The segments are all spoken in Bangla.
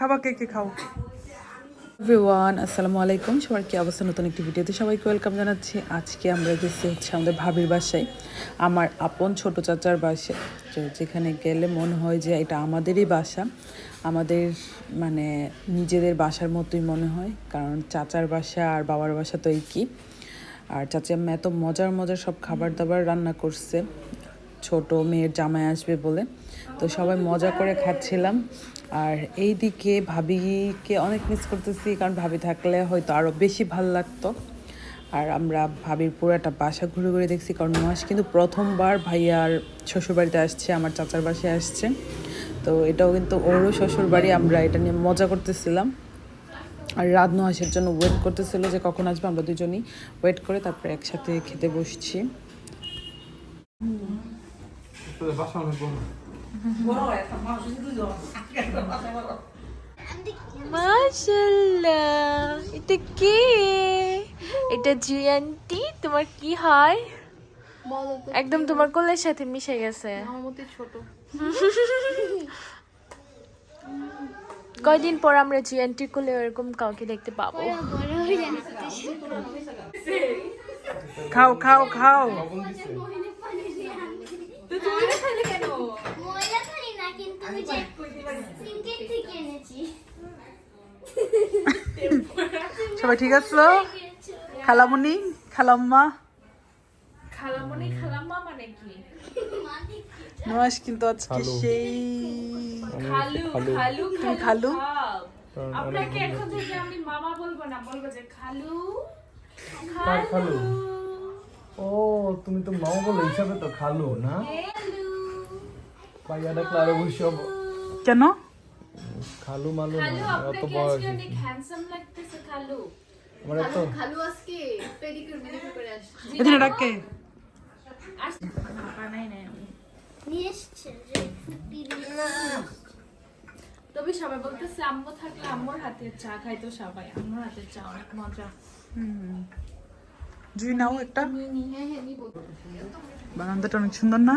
খাবা কে কে খাও? এভরিওয়ান আসসালামু আলাইকুম। সবার কি অবস্থা? নতুন একটি ভিডিওতে সবাইকে ওয়েলকাম জানাচ্ছি। আজকে আমরা গেছি হচ্ছে আমাদের ভাবির বাসায় আমার আপন ছোট চাচার বাসায়। তো যেখানে গেলে মনে হয় যে এটা আমাদেরই বাসা। আমাদের মানে নিজেদের বাসার মতোই মনে হয় কারণ চাচার বাসা আর বাবার বাসা তো একই। আর চাচি আম্মা এত মজার মজার সব খাবার দাবার রান্না করছে। ছোট মেয়ের জামাই আসবে বলে। তো সবাই মজা করে খাচ্ছিলাম। আর এই দিকে ভাবিকে অনেক মিস করতেছি, কারণ ভাবি থাকলে হয়তো আরও বেশি ভালো লাগতো। আর আমরা ভাবির পুরো একটা বাসা ঘুরে ঘুরে দেখছি, কারণ মাস কিন্তু প্রথমবার ভাইয়ার শ্বশুরবাড়িতে আসছে, আমার চাচার বাসায় আসছে। তো এটাও কিন্তু ওরও শ্বশুরবাড়ি, আমরা এটা নিয়ে মজা করতেছিলাম। আর রাত নহাসের জন্য ওয়েট করতেছিল যে কখন আসবে, আমরা দুজনই ওয়েট করে তারপরে একসাথে খেতে বসছি। তোদের বাসা অনেক বড় মাশাল্লাহ এটা কে? এটা জুয়ান্টি তোমার কি হয়? একদম তোমার কোলের সাথে মিশে গেছে। কয়দিন পর আমরা জুয়ান্টির কোলে এরকম কাউকে দেখতে পাবো? খাও খাও খাও ময়লা খাই না কিন্তু ওই যে সিনকেট থেকে এনেছি সবাই ঠিক আছো? খালামুনি খালাম্মা? খালামনি খালাম্মা মানে কি? নয়াস কিন্তু আজকে সেই খালু খালু। তুমি খালু আপনাকে এখন থেকে আমি মামা বলব না বলব যে খালু কার খালু? ও তুমি তো মাও বলো হিসাবে তো খালু না? পাইয়া ডাকলে আরও বেশি হব। কেন? খালু মালু না অত বয়স হ্যান্ডসাম লাগতেছে খালু। আমার এত খালু আজকে পেডিকিউর মেডিকিউর করে আসছে। এখানে ডাকে বানাই নাই আমি। নিয়ে এসছে যে ফুটি তবে সবাই বলতেছে আম্মু থাকলে আম্মুর হাতের চা খাইতো সবাই। আম্মুর হাতের চা অনেক মজা। জুই নাও একটা। হ্যাঁ হ্যাঁ বারান্দাটা অনেক সুন্দর না?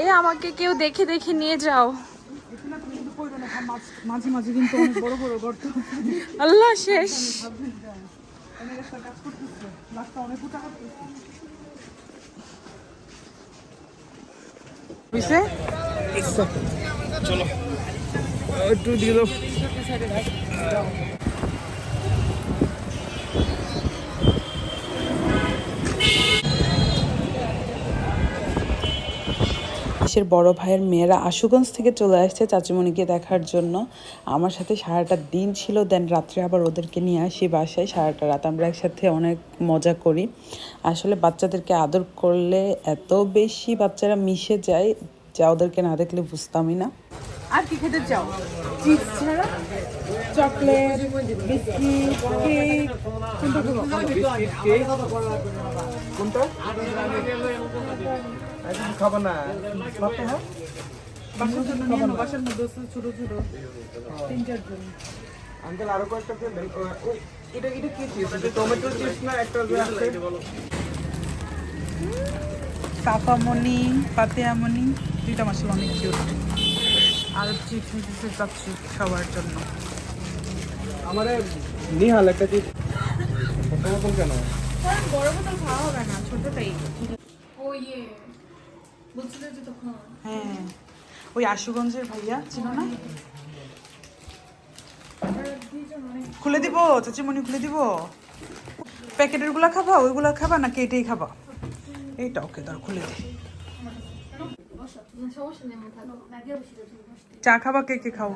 এই আমাকে কেউ দেখে দেখে নিয়ে যাও। মাঝে মাঝে কিন্তু অনেক বড় বড় গর্ত। আল্লাহ শেষ। বুঝছে চলো। একটু দিয়ে দাও বড় ভাইয়ের মেয়েরা আশুগঞ্জ থেকে চলে আসছে চাচিমণিকে দেখার জন্য। আমার সাথে সারাটা দিন ছিল দেন রাত্রে আবার ওদেরকে নিয়ে আসি বাসায় সারাটা রাত। আমরা একসাথে অনেক মজা করি। আসলে বাচ্চাদেরকে আদর করলে এত বেশি বাচ্চারা মিশে যায় যা ওদেরকে না দেখলে বুঝতামই না। আর কি খেতে চাও? চিপস ছাড়া? Chocolate biscuit cake. কোনটা? খাব না। বাসার জন্য নিয়ে বাসার মধ্যে ছোট ছোট। তিন চারজন আঙ্কেল আরও কয়েকটা ও, এটা এটা কি চিপস এটা টমেটো চিপস না একটা আছে? কাপামণি পাতিয়ামণি দুইটা মাসাল অনেক কিউট আর চিপস নিতেছে চাচ্ছি সবার জন্য। আমারে নিহাল একটা চিপস বোতল কেন? বড় বোতল খাওয়া হবে না ছোটটাই। ও ইয়ে। হ্যাঁ। ওই আশুগঞ্জের ভাইয়া ছিল না? খুলে দিব, চাচিমণি খুলে দিব। প্যাকেটেরগুলা খাবা, ওইগুলা খাবা নাকি এটাই খাবা? এইটা ওকে ধর, খুলে দে। চা খাবা, কে কে খাও?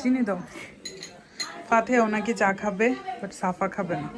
চিনি দাও। ফাতেও নাকি চা খাবে বাট সাফা খাবে না।